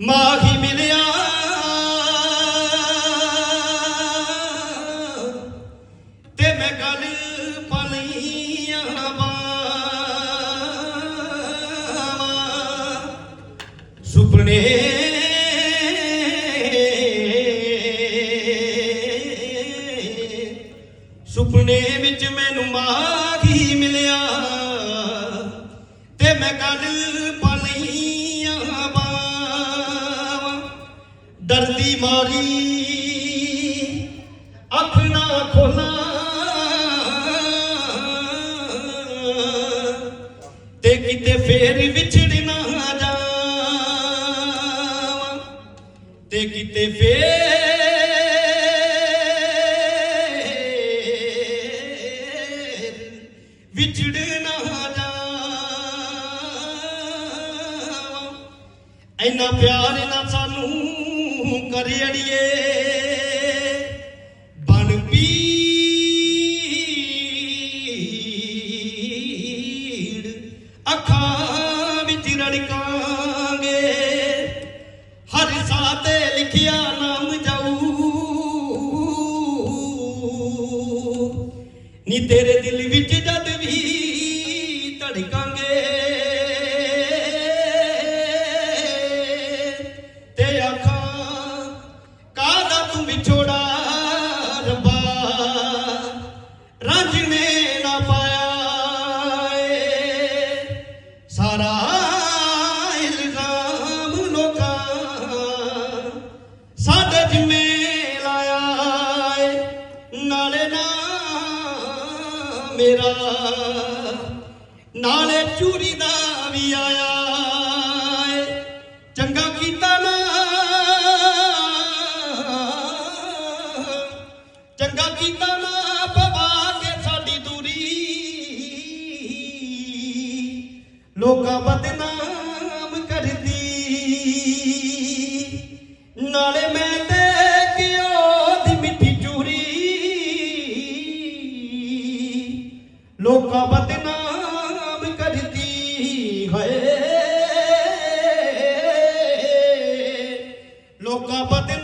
ਮਾਹੀ ਮਿਲਿਆ। ਤੇ ਮੈਂ ਗੱਲ ਪਲੀਆਂ ਬਾਵਾਂ ਸੁਪਨੇ ਸੁਪਨੇ ਵਿੱਚ ਮੈਨੂੰ ਮਾਹੀ ਮਿਲਿਆ। ਤੇ ਮੈਂ ਗੱਲ ਡਰਦੀ ਮਾਰੀ, ਅੱਖ ਨਾ ਖੋਲਾਂ। ਤੇ ਕਿਤੇ ਫੇਰ ਵਿਛੜ ਨਾ ਜਾਵਾਂ। ਤੇ ਕਿਤੇ ਫੇਰ ਇੰਨਾ ਪਿਆਰ ਨਾ ਸਾਨੂੰ ਕਰੇ ਅੜੀਏ। ਬਣ ਪੀੜ। ਅੱਖਾਂ ਵਿੱਚ ਰੜਕਾਂਗੇ। ਹਰ ਸਾਹ ਤੇ ਲਿਖਿਆ ਨਾਮ ਜਾਊ। ਨੀ ਤੇਰੇ ਦਿਲ ਵਿੱਚ ਜਾ ਵਿਛੋੜਾ ਰੱਬਾ ਰਾਂਝਣੇ ਨਾ ਪਾਇਆ ਏ। ਸਾਰਾ ਇਲਜ਼ਾਮ ਲੋਕਾਂ, ਸਾਡੇ ਜਿੰਮੇ ਲਾਇਆ ਏ। ਨਾਲੇ ਨਾ ਮੇਰਾ, ਨਾਲੇ ਚੂਰੀ ਦਾ ਵੀ ਆਇਆ ਲੋਕਾਂ ਬਦਨਾਮ ਕਰਦੀ। ਨਾਲੇ ਮੈਂ ਤੇ ਕਿਉ ਦੀ ਮਿੱਠੀ ਚੂਰੀ। ਲੋਕਾਂ ਬਦਨਾਮ ਕਰਦੀ ਹਏ। ਲੋਕਾਂ ਬਦਨਾਮ